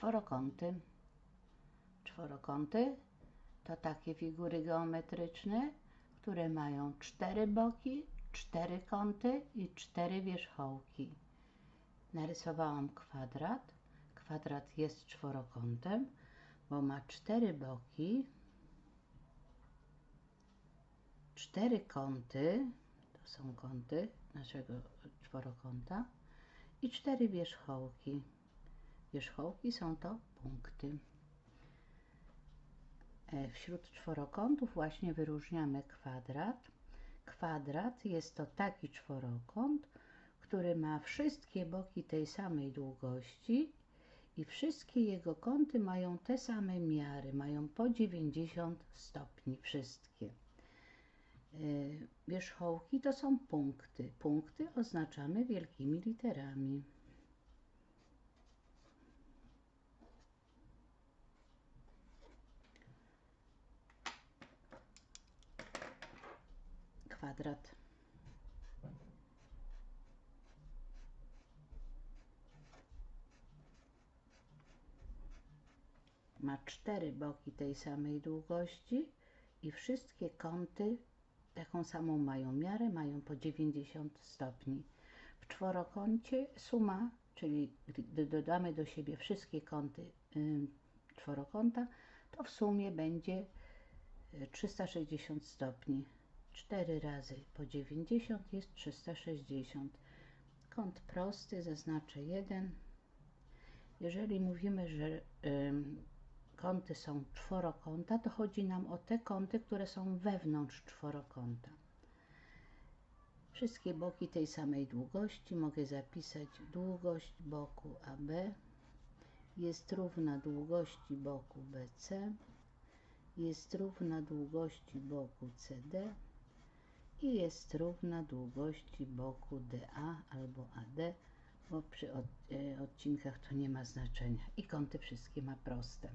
Czworokąty. Czworokąty to takie figury geometryczne, które mają cztery boki, cztery kąty i cztery wierzchołki. Narysowałam kwadrat. Kwadrat jest czworokątem, bo ma cztery boki, cztery kąty, to są kąty naszego czworokąta i cztery wierzchołki. Wierzchołki są to punkty. E, wśród czworokątów właśnie wyróżniamy kwadrat. Kwadrat jest to taki czworokąt, który ma wszystkie boki tej samej długości i wszystkie jego kąty mają te same miary, mają po 90 stopni wszystkie. E, wierzchołki to są punkty. Punkty oznaczamy wielkimi literami. Kwadrat. Ma cztery boki tej samej długości i wszystkie kąty taką samą mają miarę, mają po 90 stopni. W czworokącie suma, czyli gdy dodamy do siebie wszystkie kąty y, czworokąta, to w sumie będzie 360 stopni. 4 razy po 90 jest 360. Kąt prosty zaznaczę 1. Jeżeli mówimy, że y, kąty są czworokąta, to chodzi nam o te kąty, które są wewnątrz czworokąta. Wszystkie boki tej samej długości mogę zapisać długość boku AB jest równa długości boku BC jest równa długości boku CD i jest równa długości boku DA albo AD, bo przy od, e, odcinkach to nie ma znaczenia. I kąty wszystkie ma proste.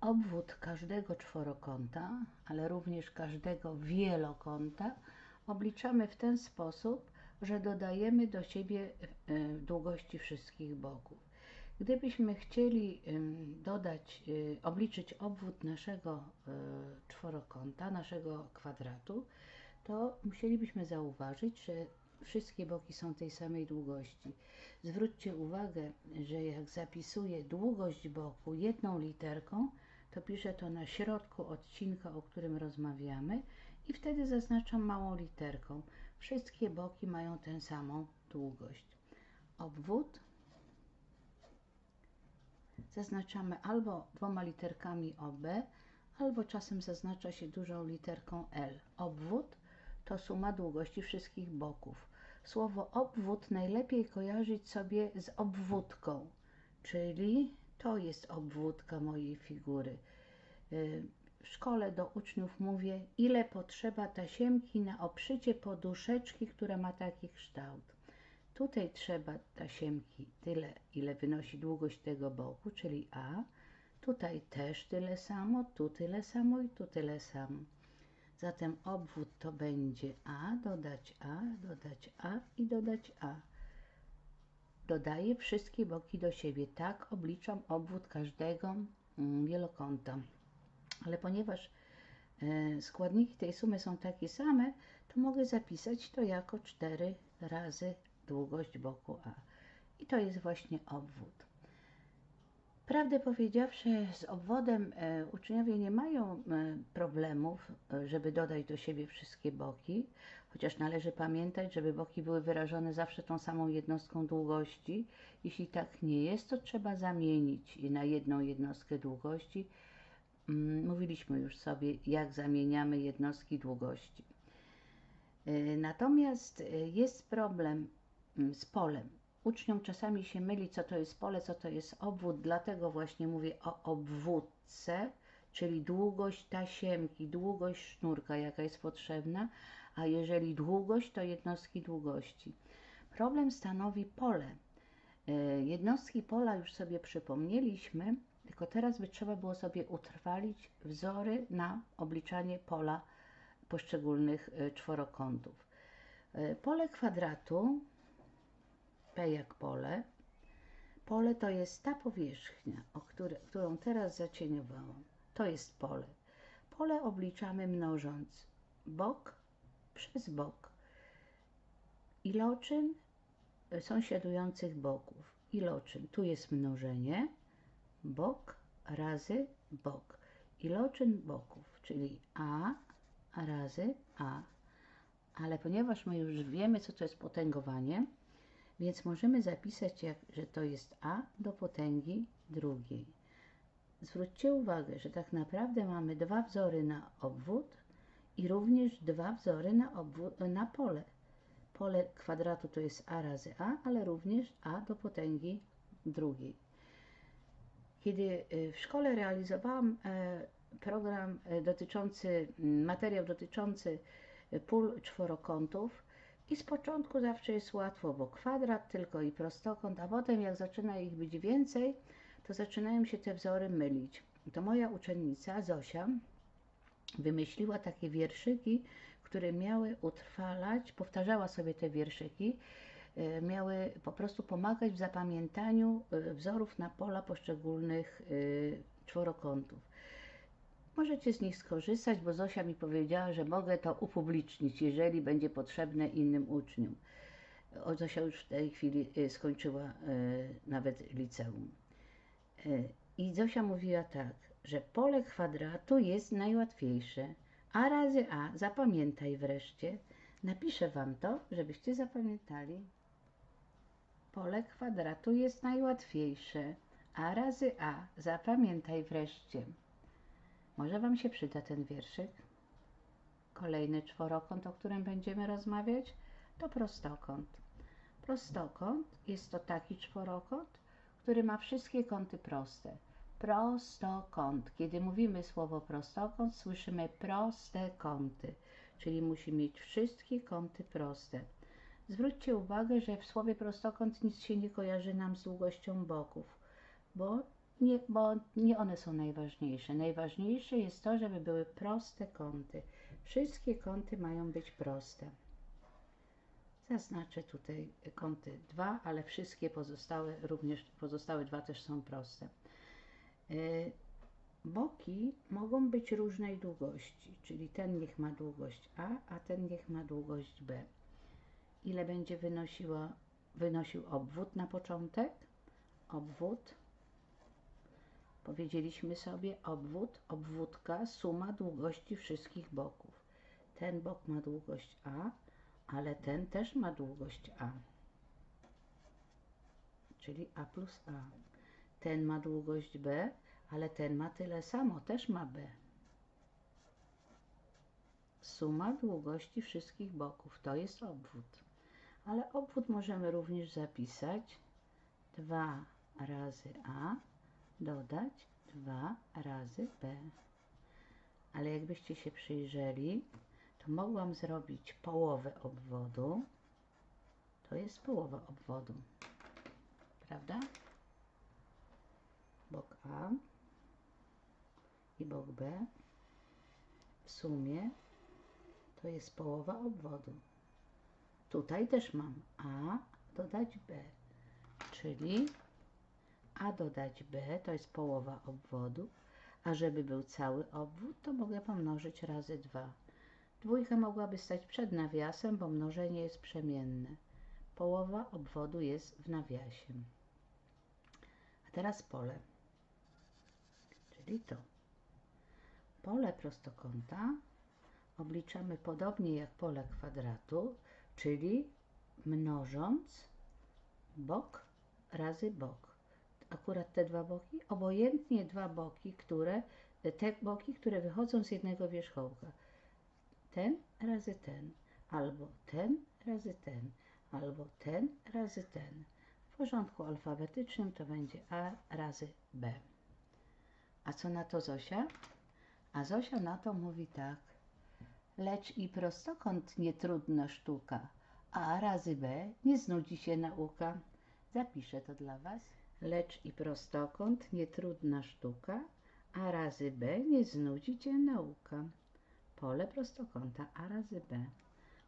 Obwód każdego czworokąta, ale również każdego wielokąta obliczamy w ten sposób, że dodajemy do siebie e, długości wszystkich boków. Gdybyśmy chcieli dodać, e, obliczyć obwód naszego e, czworokąta, naszego kwadratu, to musielibyśmy zauważyć, że wszystkie boki są tej samej długości. Zwróćcie uwagę, że jak zapisuję długość boku jedną literką, to piszę to na środku odcinka, o którym rozmawiamy i wtedy zaznaczam małą literką. Wszystkie boki mają tę samą długość. Obwód zaznaczamy albo dwoma literkami OB, albo czasem zaznacza się dużą literką L. Obwód to suma długości wszystkich boków. Słowo obwód najlepiej kojarzyć sobie z obwódką, czyli to jest obwódka mojej figury. Y, w szkole do uczniów mówię, ile potrzeba tasiemki na obszycie poduszeczki, która ma taki kształt. Tutaj trzeba tasiemki tyle, ile wynosi długość tego boku, czyli A. Tutaj też tyle samo, tu tyle samo i tu tyle samo. Zatem obwód to będzie A, dodać A, dodać A i dodać A dodaję wszystkie boki do siebie. Tak obliczam obwód każdego mm, wielokąta. Ale ponieważ e, składniki tej sumy są takie same, to mogę zapisać to jako 4 razy długość boku A. I to jest właśnie obwód. Prawdę powiedziawszy, z obwodem e, uczniowie nie mają e, problemów, e, żeby dodać do siebie wszystkie boki, chociaż należy pamiętać, żeby boki były wyrażone zawsze tą samą jednostką długości. Jeśli tak nie jest, to trzeba zamienić na jedną jednostkę długości. Mm, mówiliśmy już sobie, jak zamieniamy jednostki długości. Natomiast jest problem z polem. Uczniom czasami się myli, co to jest pole, co to jest obwód, dlatego właśnie mówię o obwódce, czyli długość tasiemki, długość sznurka, jaka jest potrzebna, a jeżeli długość, to jednostki długości. Problem stanowi pole. E, jednostki pola już sobie przypomnieliśmy, tylko teraz by trzeba było sobie utrwalić wzory na obliczanie pola poszczególnych e, czworokątów. E, pole kwadratu P jak pole, Pole to jest ta powierzchnia, które, którą teraz zacieniowałam. To jest pole. Pole obliczamy mnożąc bok przez bok. Iloczyn sąsiadujących boków. Iloczyn, tu jest mnożenie, bok razy bok. Iloczyn boków, czyli A razy A. Ale ponieważ my już wiemy, co to jest potęgowanie, więc możemy zapisać, jak, że to jest A do potęgi drugiej. Zwróćcie uwagę, że tak naprawdę mamy dwa wzory na obwód i również dwa wzory na, obwód, na pole. Pole kwadratu to jest A razy A, ale również A do potęgi drugiej. Kiedy y, w szkole realizowałam e, program e, dotyczący, materiał dotyczący e, pól czworokątów, i z początku zawsze jest łatwo, bo kwadrat tylko i prostokąt, a potem jak zaczyna ich być więcej, to zaczynają się te wzory mylić. To moja uczennica Zosia wymyśliła takie wierszyki, które miały utrwalać, powtarzała sobie te wierszyki, e, miały po prostu pomagać w zapamiętaniu e, wzorów na pola poszczególnych e, czworokątów. Możecie z nich skorzystać, bo Zosia mi powiedziała, że mogę to upublicznić, jeżeli będzie potrzebne innym uczniom. O, Zosia już w tej chwili skończyła nawet liceum. I Zosia mówiła tak, że pole kwadratu jest najłatwiejsze. A razy A, zapamiętaj wreszcie. Napiszę Wam to, żebyście zapamiętali. Pole kwadratu jest najłatwiejsze. A razy A, zapamiętaj wreszcie. Może Wam się przyda ten wierszyk? Kolejny czworokąt, o którym będziemy rozmawiać, to prostokąt. Prostokąt jest to taki czworokąt, który ma wszystkie kąty proste. Prostokąt. Kiedy mówimy słowo prostokąt, słyszymy proste kąty, czyli musi mieć wszystkie kąty proste. Zwróćcie uwagę, że w słowie prostokąt nic się nie kojarzy nam z długością boków, bo nie, bo nie one są najważniejsze. Najważniejsze jest to, żeby były proste kąty. Wszystkie kąty mają być proste. Zaznaczę tutaj kąty 2, ale wszystkie pozostałe, również pozostałe dwa też są proste. E, boki mogą być różnej długości, czyli ten niech ma długość A, a ten niech ma długość B. Ile będzie wynosił obwód na początek? Obwód. Powiedzieliśmy sobie obwód, obwódka, suma długości wszystkich boków. Ten bok ma długość A, ale ten też ma długość A, czyli A plus A. Ten ma długość B, ale ten ma tyle samo, też ma B. Suma długości wszystkich boków to jest obwód. Ale obwód możemy również zapisać 2 razy A dodać 2 razy B. Ale jakbyście się przyjrzeli, to mogłam zrobić połowę obwodu. To jest połowa obwodu. Prawda? Bok A i bok B w sumie to jest połowa obwodu. Tutaj też mam A dodać B, czyli A dodać B to jest połowa obwodu, a żeby był cały obwód, to mogę pomnożyć razy 2. Dwójka mogłaby stać przed nawiasem, bo mnożenie jest przemienne. Połowa obwodu jest w nawiasie. A teraz pole, czyli to. Pole prostokąta obliczamy podobnie jak pole kwadratu, czyli mnożąc bok razy bok. Akurat te dwa boki, obojętnie dwa boki, które, te boki, które wychodzą z jednego wierzchołka ten razy ten, albo ten razy ten, albo ten razy ten. W porządku alfabetycznym to będzie A razy B. A co na to Zosia? A Zosia na to mówi tak. Lecz i prostokąt nie trudna sztuka, a razy B nie znudzi się nauka. Zapiszę to dla Was. Lecz i prostokąt nie trudna sztuka, a razy B nie znudzi Cię nauka pole prostokąta A razy B,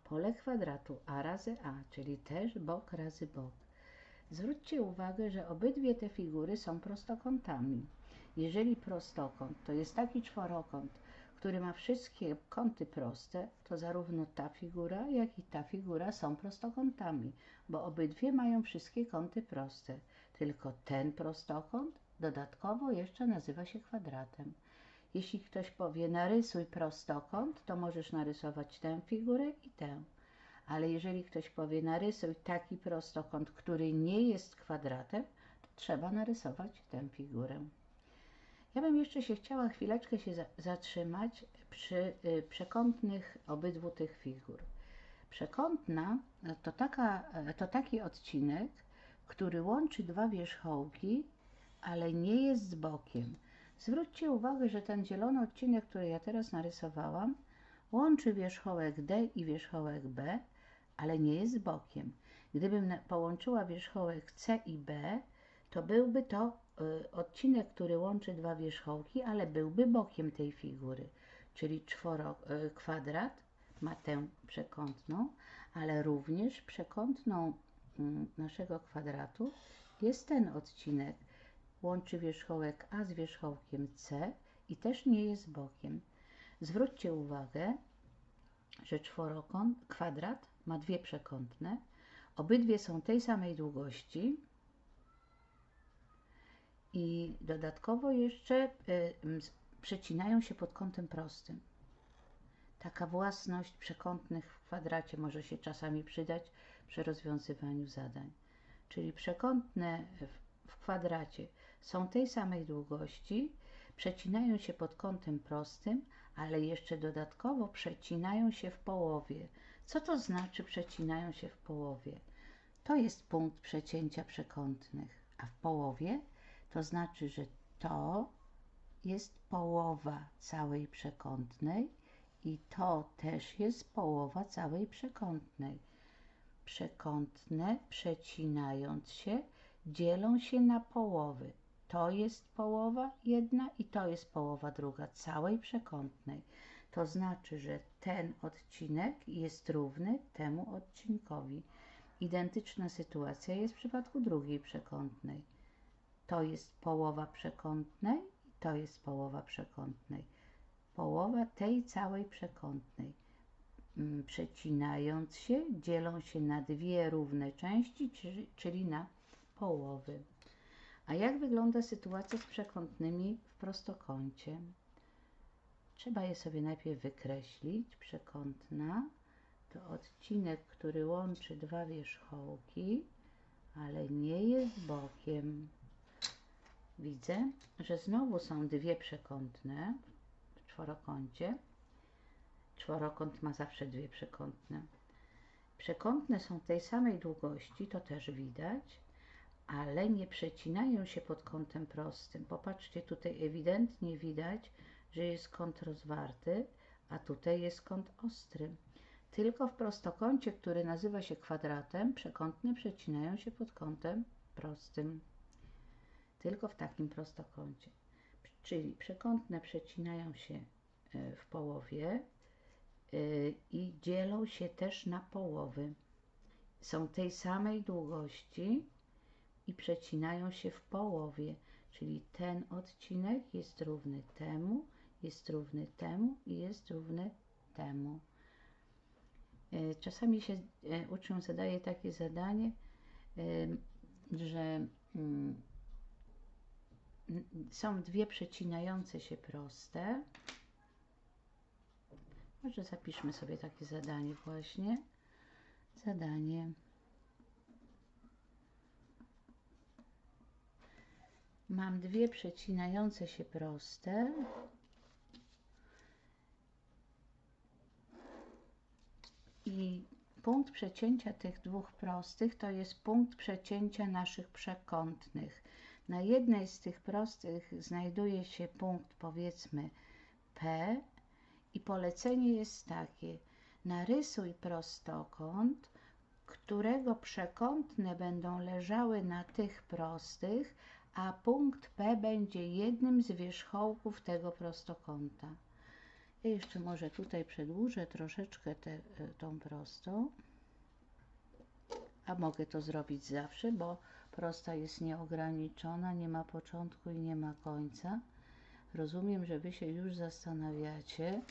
pole kwadratu A razy A, czyli też bok razy bok. Zwróćcie uwagę, że obydwie te figury są prostokątami. Jeżeli prostokąt to jest taki czworokąt, który ma wszystkie kąty proste, to zarówno ta figura, jak i ta figura są prostokątami, bo obydwie mają wszystkie kąty proste. Tylko ten prostokąt dodatkowo jeszcze nazywa się kwadratem. Jeśli ktoś powie narysuj prostokąt, to możesz narysować tę figurę i tę. Ale jeżeli ktoś powie narysuj taki prostokąt, który nie jest kwadratem, to trzeba narysować tę figurę. Ja bym jeszcze się chciała chwileczkę się zatrzymać przy y, przekątnych obydwu tych figur. Przekątna to, taka, to taki odcinek, który łączy dwa wierzchołki, ale nie jest z bokiem. Zwróćcie uwagę, że ten zielony odcinek, który ja teraz narysowałam, łączy wierzchołek D i wierzchołek B, ale nie jest bokiem. Gdybym połączyła wierzchołek C i B, to byłby to y, odcinek, który łączy dwa wierzchołki, ale byłby bokiem tej figury, czyli czworo, y, kwadrat ma tę przekątną, ale również przekątną naszego kwadratu jest ten odcinek, łączy wierzchołek A z wierzchołkiem C i też nie jest bokiem. Zwróćcie uwagę, że czworokąt, kwadrat ma dwie przekątne, obydwie są tej samej długości i dodatkowo jeszcze y, przecinają się pod kątem prostym. Taka własność przekątnych w kwadracie może się czasami przydać przy rozwiązywaniu zadań. Czyli przekątne w kwadracie są tej samej długości, przecinają się pod kątem prostym, ale jeszcze dodatkowo przecinają się w połowie. Co to znaczy przecinają się w połowie? To jest punkt przecięcia przekątnych, a w połowie to znaczy, że to jest połowa całej przekątnej i to też jest połowa całej przekątnej. Przekątne przecinając się dzielą się na połowy. To jest połowa jedna i to jest połowa druga całej przekątnej. To znaczy, że ten odcinek jest równy temu odcinkowi. Identyczna sytuacja jest w przypadku drugiej przekątnej. To jest połowa przekątnej i to jest połowa przekątnej. Połowa tej całej przekątnej. Mm, przecinając się, dzielą się na dwie równe części, czyli na połowy. A jak wygląda sytuacja z przekątnymi w prostokącie? Trzeba je sobie najpierw wykreślić. Przekątna to odcinek, który łączy dwa wierzchołki, ale nie jest bokiem. Widzę, że znowu są dwie przekątne w czworokącie. Czworokąt ma zawsze dwie przekątne. Przekątne są tej samej długości, to też widać, ale nie przecinają się pod kątem prostym. Popatrzcie, tutaj ewidentnie widać, że jest kąt rozwarty, a tutaj jest kąt ostry. Tylko w prostokącie, który nazywa się kwadratem, przekątne przecinają się pod kątem prostym. Tylko w takim prostokącie. Czyli przekątne przecinają się e, w połowie i dzielą się też na połowy. Są tej samej długości, i przecinają się w połowie, czyli ten odcinek jest równy temu, jest równy temu i jest równy temu. E, czasami się e, uczniom zadaje takie zadanie, że mm, są dwie przecinające się proste. Może zapiszmy sobie takie zadanie właśnie. Zadanie mam dwie przecinające się proste. I punkt przecięcia tych dwóch prostych to jest punkt przecięcia naszych przekątnych. Na jednej z tych prostych znajduje się punkt powiedzmy P i polecenie jest takie: narysuj prostokąt, którego przekątne będą leżały na tych prostych, a punkt P będzie jednym z wierzchołków tego prostokąta. Ja jeszcze może tutaj przedłużę troszeczkę te, e, tą prostą, a mogę to zrobić zawsze, bo prosta jest nieograniczona, nie ma początku i nie ma końca. Rozumiem, że Wy się już zastanawiacie,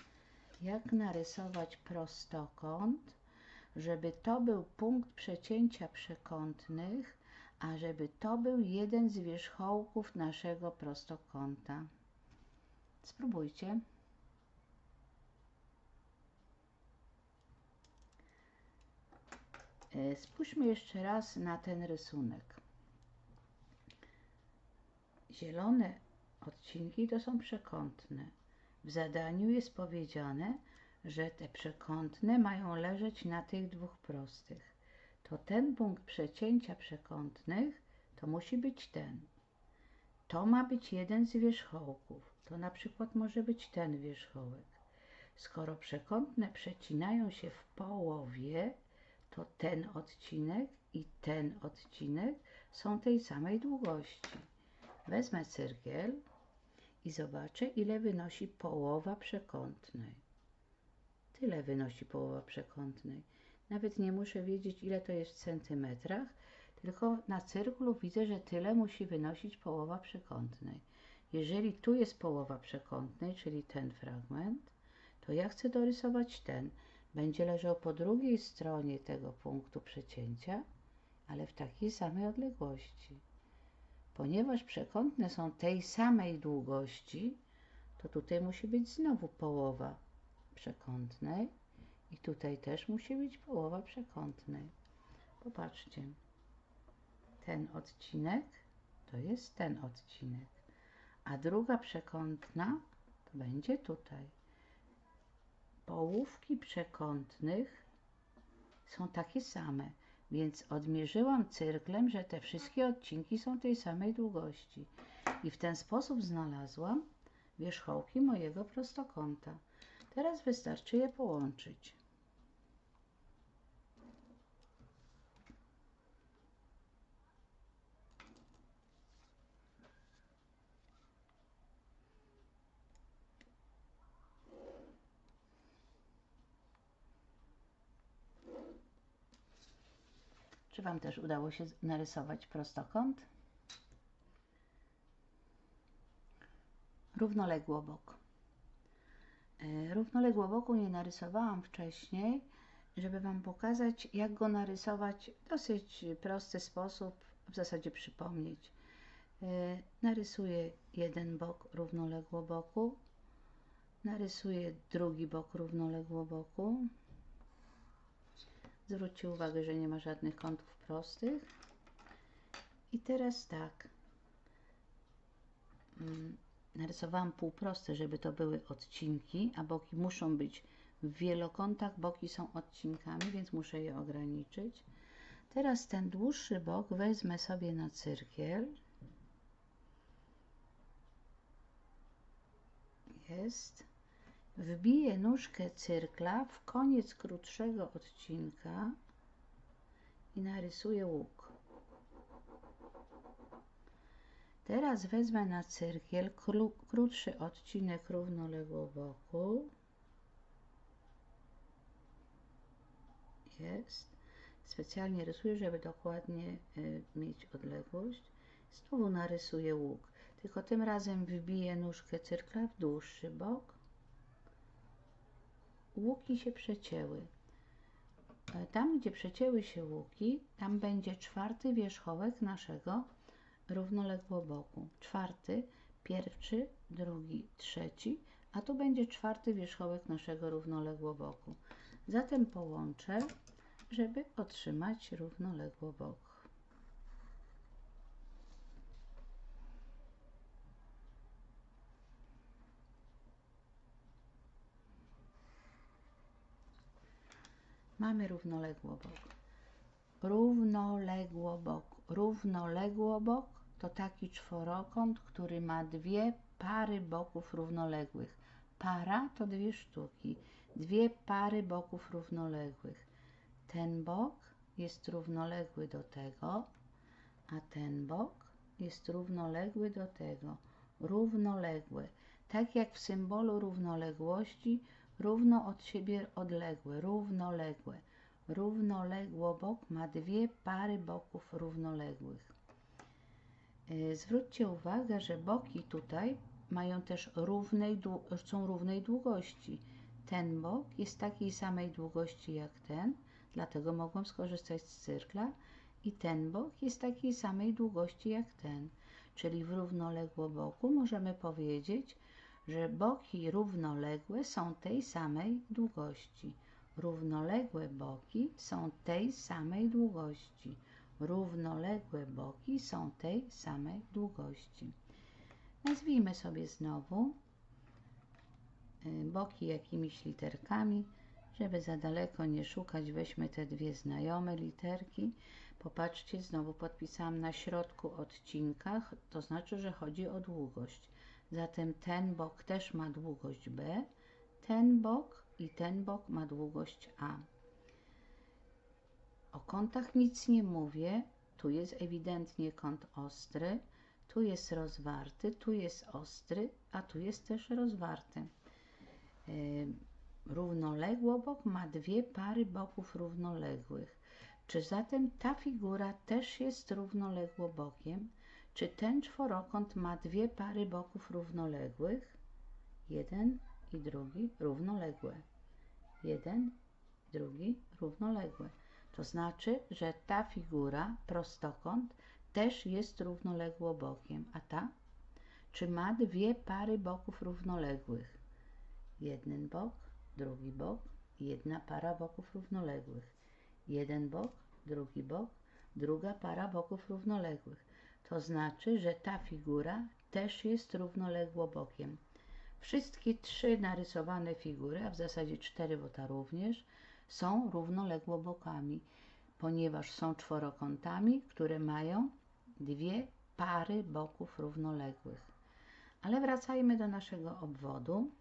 jak narysować prostokąt, żeby to był punkt przecięcia przekątnych, a żeby to był jeden z wierzchołków naszego prostokąta. Spróbujcie. E, Spójrzmy jeszcze raz na ten rysunek. Zielone odcinki to są przekątne. W zadaniu jest powiedziane, że te przekątne mają leżeć na tych dwóch prostych. To ten punkt przecięcia przekątnych to musi być ten. To ma być jeden z wierzchołków. To na przykład może być ten wierzchołek. Skoro przekątne przecinają się w połowie, to ten odcinek i ten odcinek są tej samej długości. Wezmę cyrkiel i zobaczę, ile wynosi połowa przekątnej. Tyle wynosi połowa przekątnej. Nawet nie muszę wiedzieć, ile to jest w centymetrach, tylko na cyrklu widzę, że tyle musi wynosić połowa przekątnej. Jeżeli tu jest połowa przekątnej, czyli ten fragment, to ja chcę dorysować ten. Będzie leżał po drugiej stronie tego punktu przecięcia, ale w takiej samej odległości. Ponieważ przekątne są tej samej długości, to tutaj musi być znowu połowa przekątnej i tutaj też musi być połowa przekątnej. Popatrzcie. Ten odcinek to jest ten odcinek, a druga przekątna to będzie tutaj. Połówki przekątnych są takie same, więc odmierzyłam cyrklem, że te wszystkie odcinki są tej samej długości i w ten sposób znalazłam wierzchołki mojego prostokąta. Teraz wystarczy je połączyć. Wam też udało się narysować prostokąt? Równoległobok. E, Równoległoboku nie narysowałam wcześniej, żeby Wam pokazać, jak go narysować w dosyć prosty sposób, w zasadzie przypomnieć. E, Narysuję jeden bok równoległoboku, narysuję drugi bok równoległoboku. Zwróćcie uwagę, że nie ma żadnych kątów prostych. I teraz tak. Mm, Narysowałam półproste, żeby to były odcinki, a boki muszą być w wielokątach. Boki są odcinkami, więc muszę je ograniczyć. Teraz ten dłuższy bok wezmę sobie na cyrkiel. Jest wbiję nóżkę cyrkla w koniec krótszego odcinka i narysuję łuk. Teraz wezmę na cyrkiel krótszy odcinek równoległo boku. Jest. Specjalnie rysuję, żeby dokładnie y, mieć odległość. Znowu narysuję łuk. Tylko tym razem wbiję nóżkę cyrkla w dłuższy bok łuki się przecięły. E, tam, gdzie przecięły się łuki, tam będzie czwarty wierzchołek naszego równoległoboku. Czwarty, pierwszy, drugi, trzeci, a tu będzie czwarty wierzchołek naszego równoległoboku. Zatem połączę, żeby otrzymać równoległobok. Mamy równoległobok. Równoległobok. Równoległobok to taki czworokąt, który ma dwie pary boków równoległych. Para to dwie sztuki. Dwie pary boków równoległych. Ten bok jest równoległy do tego, a ten bok jest równoległy do tego. Równoległe. Tak jak w symbolu równoległości równo od siebie odległe, równoległe. równoległobok ma dwie pary boków równoległych. Y, Zwróćcie uwagę, że boki tutaj mają też równej, są równej długości. Ten bok jest takiej samej długości jak ten, dlatego mogłam skorzystać z cyrkla i ten bok jest takiej samej długości jak ten. Czyli w równoległoboku możemy powiedzieć, że boki równoległe są tej samej długości. Równoległe boki są tej samej długości. Równoległe boki są tej samej długości. Nazwijmy sobie znowu y, boki jakimiś literkami. Żeby za daleko nie szukać, weźmy te dwie znajome literki. Popatrzcie, znowu podpisałam na środku odcinka, to znaczy, że chodzi o długość. Zatem ten bok też ma długość B, ten bok i ten bok ma długość A. O kątach nic nie mówię. Tu jest ewidentnie kąt ostry, tu jest rozwarty, tu jest ostry, a tu jest też rozwarty. Yy, Równoległobok ma dwie pary boków równoległych. Czy zatem ta figura też jest równoległobokiem? Czy ten czworokąt ma dwie pary boków równoległych? Jeden i drugi równoległe. Jeden, drugi równoległe. To znaczy, że ta figura, prostokąt, też jest równoległobokiem. A ta? Czy ma dwie pary boków równoległych? Jeden bok, drugi bok, jedna para boków równoległych. Jeden bok, drugi bok, druga para boków równoległych. To znaczy, że ta figura też jest równoległobokiem. Wszystkie trzy narysowane figury, a w zasadzie cztery, bo ta również, są równoległobokami, ponieważ są czworokątami, które mają dwie pary boków równoległych. Ale wracajmy do naszego obwodu.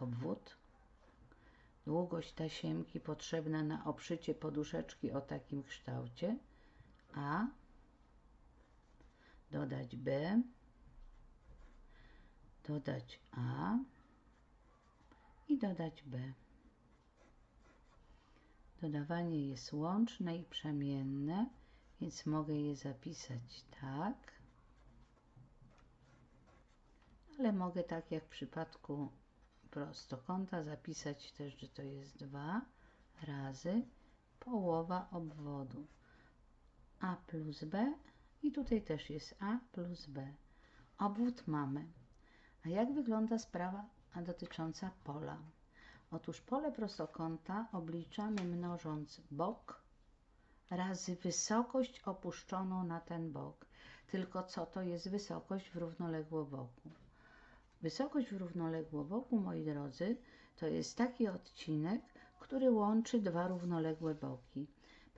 Obwód. Długość tasiemki potrzebna na obszycie poduszeczki o takim kształcie. A. Dodać B. Dodać A. I dodać B. Dodawanie jest łączne i przemienne, więc mogę je zapisać tak. Ale mogę tak jak w przypadku prostokąta zapisać też, że to jest 2 razy połowa obwodu a plus b i tutaj też jest a plus b. Obwód mamy. A jak wygląda sprawa dotycząca pola? Otóż pole prostokąta obliczamy mnożąc bok razy wysokość opuszczoną na ten bok. Tylko co to jest wysokość w równoległoboku? Wysokość w równoległoboku, moi drodzy, to jest taki odcinek, który łączy dwa równoległe boki.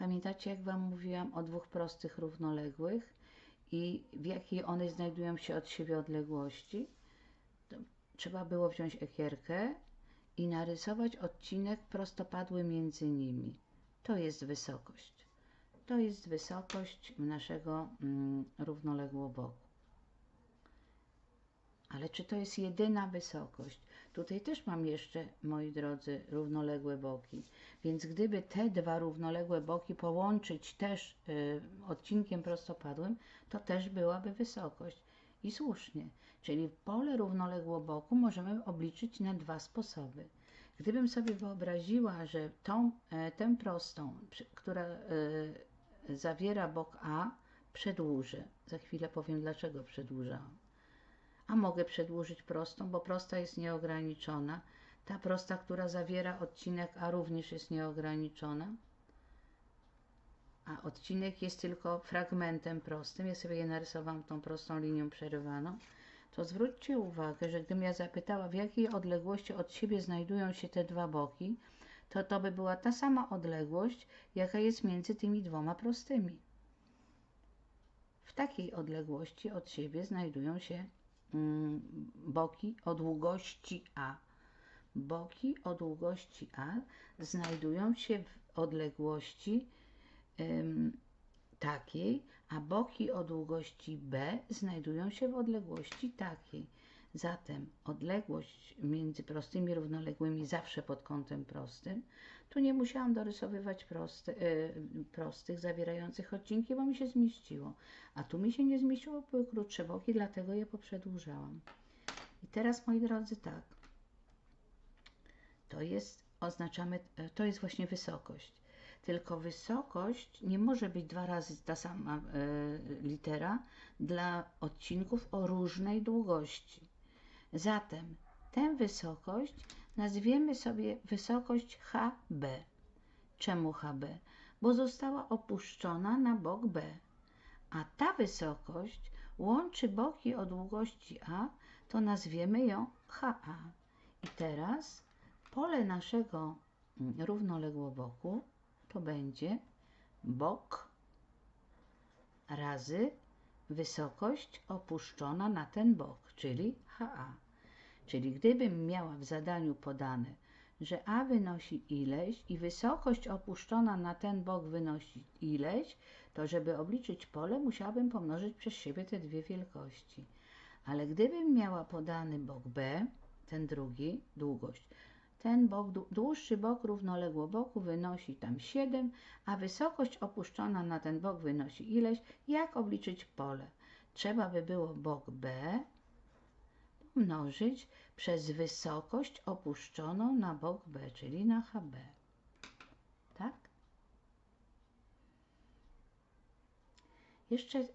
Pamiętacie, jak Wam mówiłam o dwóch prostych równoległych i w jakiej one znajdują się od siebie odległości? To trzeba było wziąć ekierkę i narysować odcinek prostopadły między nimi. To jest wysokość. To jest wysokość naszego mm, równoległoboku. Ale czy to jest jedyna wysokość? Tutaj też mam jeszcze, moi drodzy, równoległe boki. Więc gdyby te dwa równoległe boki połączyć też y, odcinkiem prostopadłym, to też byłaby wysokość. I słusznie. Czyli pole równoległoboku możemy obliczyć na dwa sposoby. Gdybym sobie wyobraziła, że tą, e, tę prostą, która e, zawiera bok A, przedłużę. Za chwilę powiem, dlaczego przedłużałam a mogę przedłużyć prostą, bo prosta jest nieograniczona. Ta prosta, która zawiera odcinek A również jest nieograniczona. A odcinek jest tylko fragmentem prostym. Ja sobie je narysowałam tą prostą linią przerywaną. To zwróćcie uwagę, że gdybym ja zapytała, w jakiej odległości od siebie znajdują się te dwa boki, to to by była ta sama odległość, jaka jest między tymi dwoma prostymi. W takiej odległości od siebie znajdują się boki o długości A. Boki o długości A znajdują się w odległości takiej, a boki o długości B znajdują się w odległości takiej. Zatem odległość między prostymi równoległymi zawsze pod kątem prostym. Tu nie musiałam dorysowywać y, prostych, zawierających odcinki, bo mi się zmieściło. A tu mi się nie zmieściło, były krótsze boki, dlatego je poprzedłużałam. I teraz, moi drodzy, tak. To jest, oznaczamy, e, to jest właśnie wysokość. Tylko wysokość nie może być dwa razy ta sama e, litera dla odcinków o różnej długości. Zatem tę wysokość nazwiemy sobie wysokość HB. Czemu HB? Bo została opuszczona na bok B. A ta wysokość łączy boki o długości A, to nazwiemy ją HA. I teraz pole naszego mm, równoległoboku to będzie bok razy wysokość opuszczona na ten bok, czyli HA. Czyli gdybym miała w zadaniu podane, że A wynosi ileś i wysokość opuszczona na ten bok wynosi ileś, to żeby obliczyć pole, musiałabym pomnożyć przez siebie te dwie wielkości. Ale gdybym miała podany bok B, ten drugi, długość, ten bok, dłuższy bok równoległo boku wynosi tam 7, a wysokość opuszczona na ten bok wynosi ileś. Jak obliczyć pole? Trzeba by było bok B pomnożyć przez wysokość opuszczoną na bok B, czyli na HB. Tak? Jeszcze y,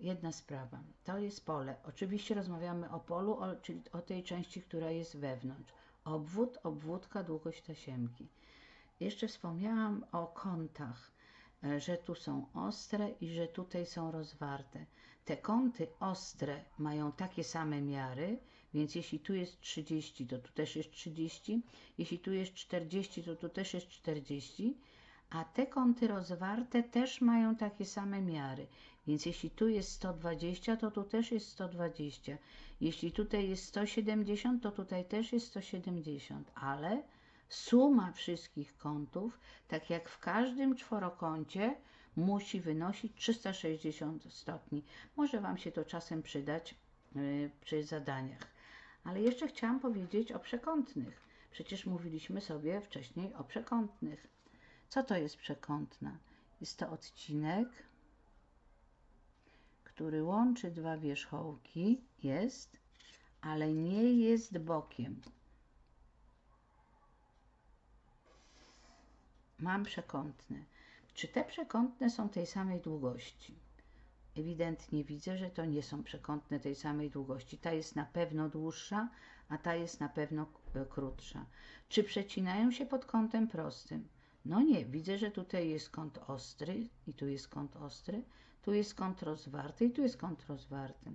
jedna sprawa. To jest pole. Oczywiście rozmawiamy o polu, czyli o tej części, która jest wewnątrz. Obwód, obwódka, długość tasiemki. Jeszcze wspomniałam o kątach, e, że tu są ostre i że tutaj są rozwarte. Te kąty ostre mają takie same miary, więc jeśli tu jest 30, to tu też jest 30. Jeśli tu jest 40, to tu też jest 40. A te kąty rozwarte też mają takie same miary. Więc jeśli tu jest 120, to tu też jest 120. Jeśli tutaj jest 170, to tutaj też jest 170, ale suma wszystkich kątów, tak jak w każdym czworokącie, musi wynosić 360 stopni. Może Wam się to czasem przydać yy, przy zadaniach. Ale jeszcze chciałam powiedzieć o przekątnych. Przecież mówiliśmy sobie wcześniej o przekątnych. Co to jest przekątna? Jest to odcinek który łączy dwa wierzchołki, jest, ale nie jest bokiem. Mam przekątne. Czy te przekątne są tej samej długości? Ewidentnie widzę, że to nie są przekątne tej samej długości. Ta jest na pewno dłuższa, a ta jest na pewno krótsza. Czy przecinają się pod kątem prostym? No nie, widzę, że tutaj jest kąt ostry i tu jest kąt ostry, tu jest kąt rozwarty i tu jest kąt rozwarty.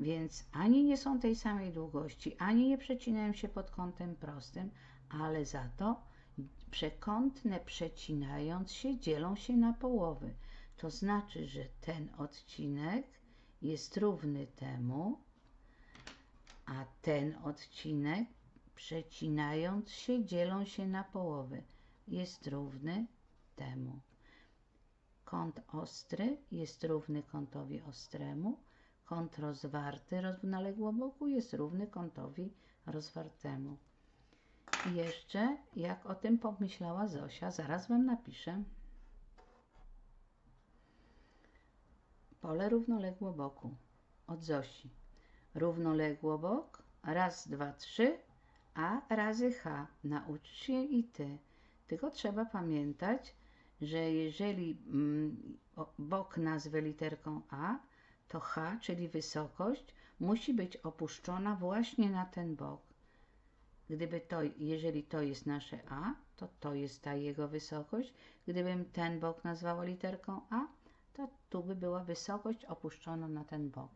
Więc ani nie są tej samej długości, ani nie przecinają się pod kątem prostym, ale za to przekątne przecinając się dzielą się na połowy. To znaczy, że ten odcinek jest równy temu, a ten odcinek przecinając się dzielą się na połowy. Jest równy temu. Kąt ostry jest równy kątowi ostremu. Kąt rozwarty równoległo jest równy kątowi rozwartemu. I jeszcze, jak o tym pomyślała Zosia, zaraz Wam napiszę. Pole równoległo boku od Zosi. Równoległo bok, raz, dwa, trzy, a razy h. Naucz się i ty. Tylko trzeba pamiętać, że jeżeli mm, bok nazwę literką A, to H, czyli wysokość, musi być opuszczona właśnie na ten bok. Gdyby to, jeżeli to jest nasze A, to to jest ta jego wysokość. Gdybym ten bok nazwała literką A, to tu by była wysokość opuszczona na ten bok.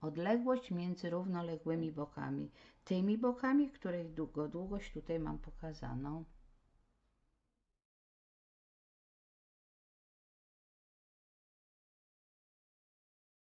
Odległość między równoległymi bokami. Tymi bokami, których długo, długość tutaj mam pokazaną.